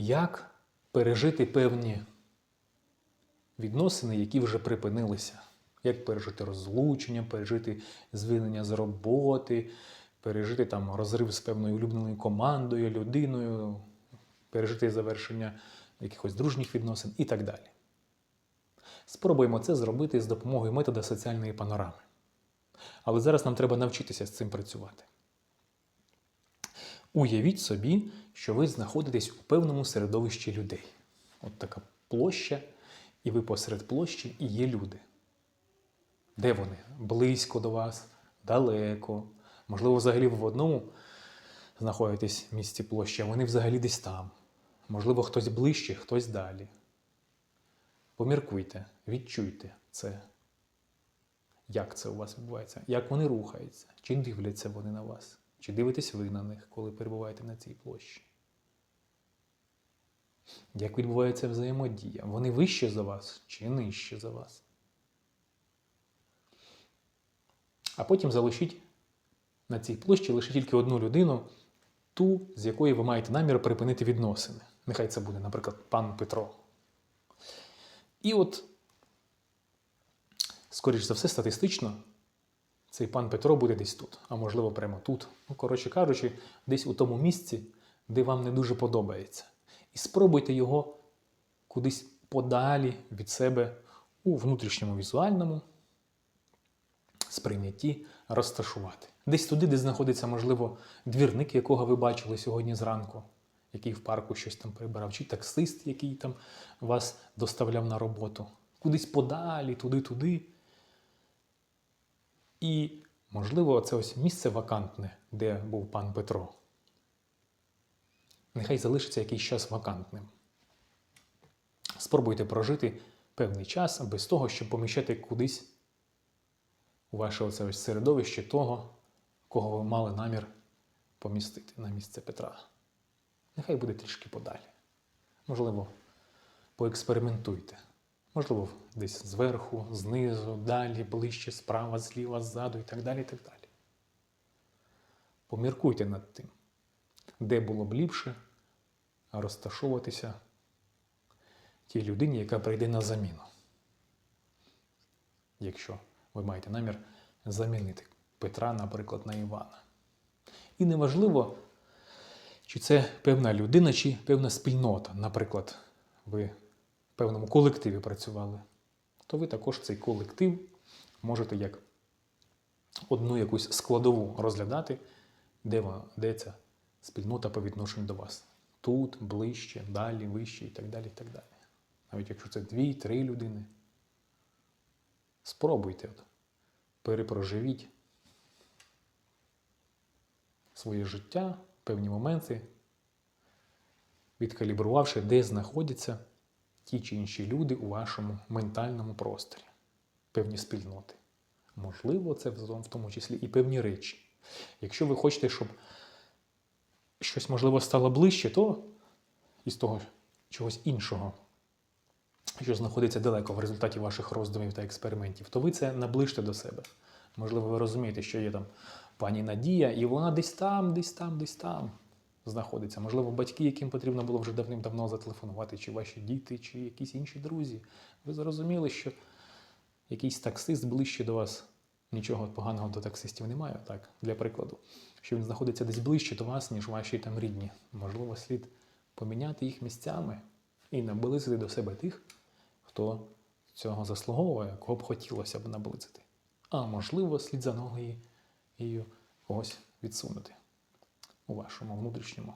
як пережити певні відносини, які вже припинилися. Як пережити розлучення, пережити звільнення з роботи, пережити там розрив з певною улюбленою командою, людиною, пережити завершення якихось дружніх відносин і так далі. Спробуємо це зробити з допомогою метода соціальної панорами. Але зараз нам треба навчитися з цим працювати. Уявіть собі, що ви знаходитесь у певному середовищі людей. От така площа, і ви посеред площі, і є люди. Де вони? Близько до вас, далеко. Можливо, взагалі ви в одному знаходитесь в місці площі, а вони взагалі десь там. Можливо, хтось ближче, хтось далі. Поміркуйте, відчуйте це. Як це у вас відбувається? Як вони рухаються? Чи дивляться вони на вас? Чи дивитесь ви на них, коли перебуваєте на цій площі? Як відбувається взаємодія? Вони вище за вас чи нижче за вас? А потім залишіть на цій площі лише тільки одну людину, ту, з якої ви маєте намір припинити відносини. Нехай це буде, наприклад, пан Петро. І от, скоріш за все, статистично, цей пан Петро буде десь тут, а можливо, прямо тут. Ну, коротше кажучи, десь у тому місці, де вам не дуже подобається. І спробуйте його кудись подалі від себе у внутрішньому візуальному сприйнятті розташувати. Десь туди, де знаходиться, можливо, двірник, якого ви бачили сьогодні зранку, який в парку щось там прибирав, чи таксист, який там вас доставляв на роботу. Кудись подалі, туди-туди. І, можливо, це ось місце вакантне, де був пан Петро. Нехай залишиться якийсь час вакантним. Спробуйте прожити певний час без того, щоб поміщати кудись у ваше оце ось середовище того, кого ви мали намір помістити на місце Петра. Нехай буде трішки подалі. Можливо, поекспериментуйте. Можливо, десь зверху, знизу, далі, ближче, справа, зліва, ззаду і так далі. і так далі. Поміркуйте над тим, де було б ліпше розташовуватися тій людині, яка прийде на заміну. Якщо ви маєте намір замінити Петра, наприклад, на Івана. І неважливо, чи це певна людина, чи певна спільнота. Наприклад, ви певному колективі працювали, то ви також цей колектив можете як одну якусь складову розглядати, де, де ця спільнота по відношенню до вас. Тут, ближче, далі, вище і так далі. і так далі. Навіть якщо це дві-три людини. Спробуйте, от, перепроживіть своє життя, певні моменти, відкалібрувавши, де знаходяться ті чи інші люди у вашому ментальному просторі, певні спільноти. Можливо, це в тому числі і певні речі. Якщо ви хочете, щоб щось, можливо, стало ближче, то із того чогось іншого, що знаходиться далеко в результаті ваших роздумів та експериментів, то ви це наближте до себе. Можливо, ви розумієте, що є там пані Надія, і вона десь там, десь там, десь там знаходиться. Можливо, батьки, яким потрібно було вже давним-давно зателефонувати, чи ваші діти, чи якісь інші друзі. Ви зрозуміли, що якийсь таксист ближче до вас. Нічого поганого до таксистів немає, так, для прикладу, що він знаходиться десь ближче до вас, ніж ваші там рідні. Можливо, слід поміняти їх місцями і наблизити до себе тих, хто цього заслуговує, кого б хотілося б наблизити. А можливо, слід за ноги і когось відсунути у вашому внутрішньому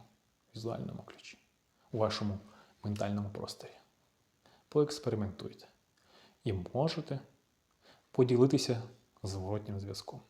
візуальному ключі, у вашому ментальному просторі. Поекспериментуйте і можете поділитися зворотнім зв'язком.